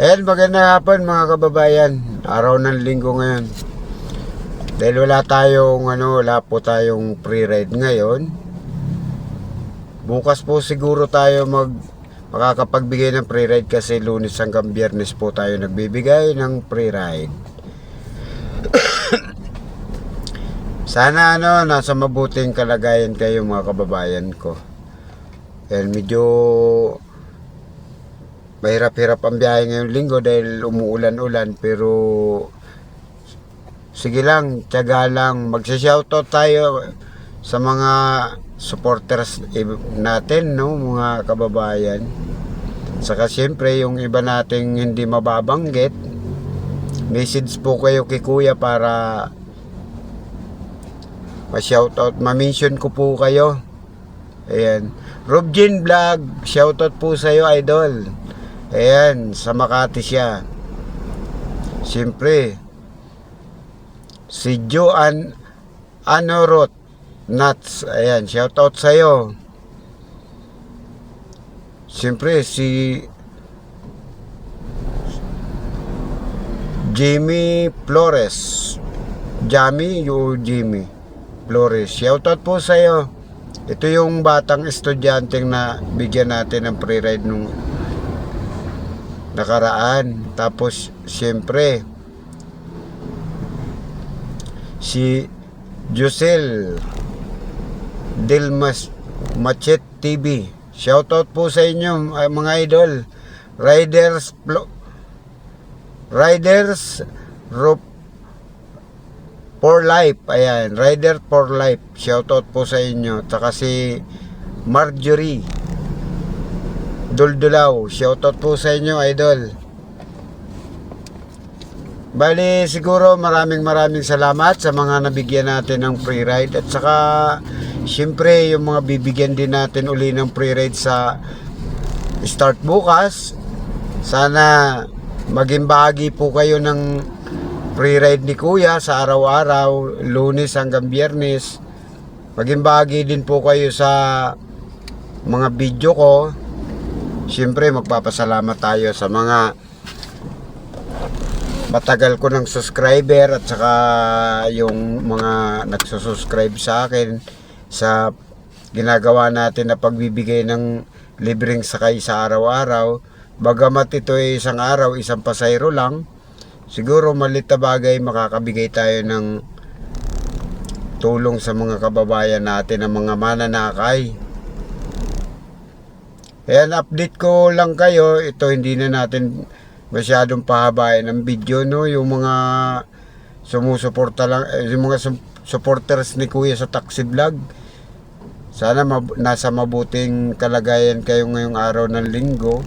Ayan, magandang hapon mga kababayan. Araw ng linggo ngayon. Dahil wala tayong ano, wala po tayong pre-ride ngayon. Bukas po siguro tayo mag makakapagbigay ng pre-ride kasi lunes hanggang biyernes po tayo nagbibigay ng pre-ride. Sana ano, nasa mabuting kalagayan kayo mga kababayan ko. Dahil medyo mahirap-hirap ang biyahe ngayong linggo dahil umuulan-ulan pero sige lang, tiyaga lang. Magsha-shoutout tayo sa mga supporters natin, no, mga kababayan. Saka siyempre yung iba nating hindi mababanggit, message po kayo kay Kuya para ma-shoutout, ma-mention ko po kayo. Ayan. Robjin Vlog, shoutout po sa iyo, idol. Ayan, sa Makati siya. Siyempre, si Joan Anorot Nuts. Ayan, shoutout sa iyo. Siyempre, si Jimmy Flores. Jamie, you Jimmy Flores. Shoutout po sa iyo. Ito yung batang estudyanteng na bigyan natin ng pre-ride nung nakaraan. Tapos, siyempre, si Josel Delmas Machet TV. Shoutout po sa inyo, ay, mga idol. Riders, Riders, Rope for Life. Ayan, Rider for Life. Shoutout po sa inyo. Tsaka si Marjorie Duldulaw. Shoutout po sa inyo, idol. Bali, siguro maraming maraming salamat sa mga nabigyan natin ng free ride. At saka, syempre, yung mga bibigyan din natin uli ng free ride sa start bukas. Sana maging bahagi po kayo ng free ride ni Kuya sa araw-araw, lunes hanggang biyernes. Maging bahagi din po kayo sa mga video ko. Siyempre, magpapasalamat tayo sa mga matagal ko ng subscriber at saka yung mga nagsusubscribe sa akin sa ginagawa natin na pagbibigay ng libreng sakay sa araw-araw. Bagamat ito ay isang araw, isang pasayro lang, siguro malit na bagay makakabigay tayo ng tulong sa mga kababayan natin ng mga mananakay. Ayan, update ko lang kayo. Ito hindi na natin masyadong pahabain ang video, no? Yung mga sumusuporta lang, eh, yung mga supporters ni Kuya sa Taxi Vlog. Sana mab- nasa mabuting kalagayan kayo ngayong araw ng linggo.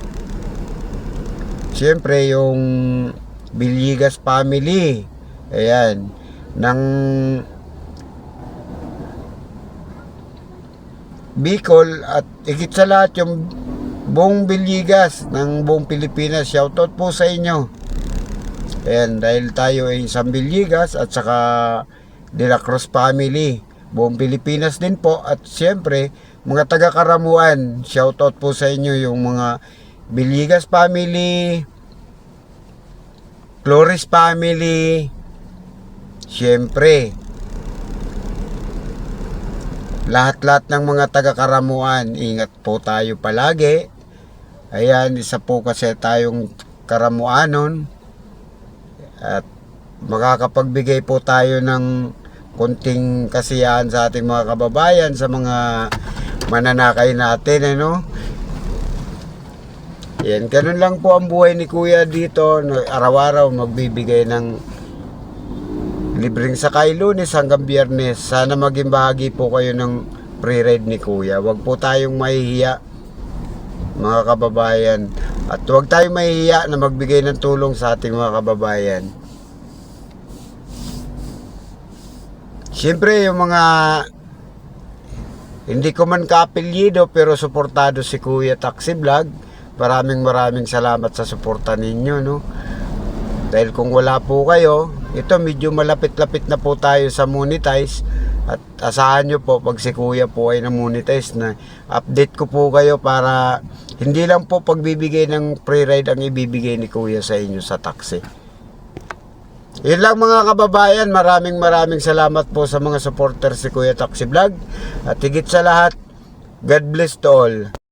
Siyempre, yung Biligas family. Ayan. Ng Bicol at higit sa lahat yung buong Biligas ng buong Pilipinas. Shoutout po sa inyo. Ayan, dahil tayo ay isang Biligas at saka De La Cruz family. Buong Pilipinas din po at siyempre mga taga Karamuan. Shoutout po sa inyo yung mga Biligas family, Flores family, siyempre, lahat-lahat ng mga taga-karamuan, ingat po tayo palagi. Ayan, isa po kasi tayong karamuanon. At makakapagbigay po tayo ng konting kasiyahan sa ating mga kababayan, sa mga mananakay natin, ano? Yan, ganun lang po ang buhay ni Kuya dito. Araw-araw magbibigay ng libreng sakay lunes hanggang biyernes. Sana maging bahagi po kayo ng pre-ride ni Kuya. Huwag po tayong mahihiya mga kababayan. At huwag tayong mahihiya na magbigay ng tulong sa ating mga kababayan. Siyempre yung mga hindi ko man kaapelyido pero suportado si Kuya Taxi Vlog. Maraming maraming salamat sa suporta ninyo, no? Dahil kung wala po kayo, ito medyo malapit-lapit na po tayo sa monetize at asahan nyo po pag si kuya po ay na-monetize na update ko po kayo para hindi lang po pagbibigay ng free ride ang ibibigay ni kuya sa inyo sa taxi. Yun lang mga kababayan, maraming maraming salamat po sa mga supporters si Kuya Taxi Vlog at higit sa lahat, God bless to all.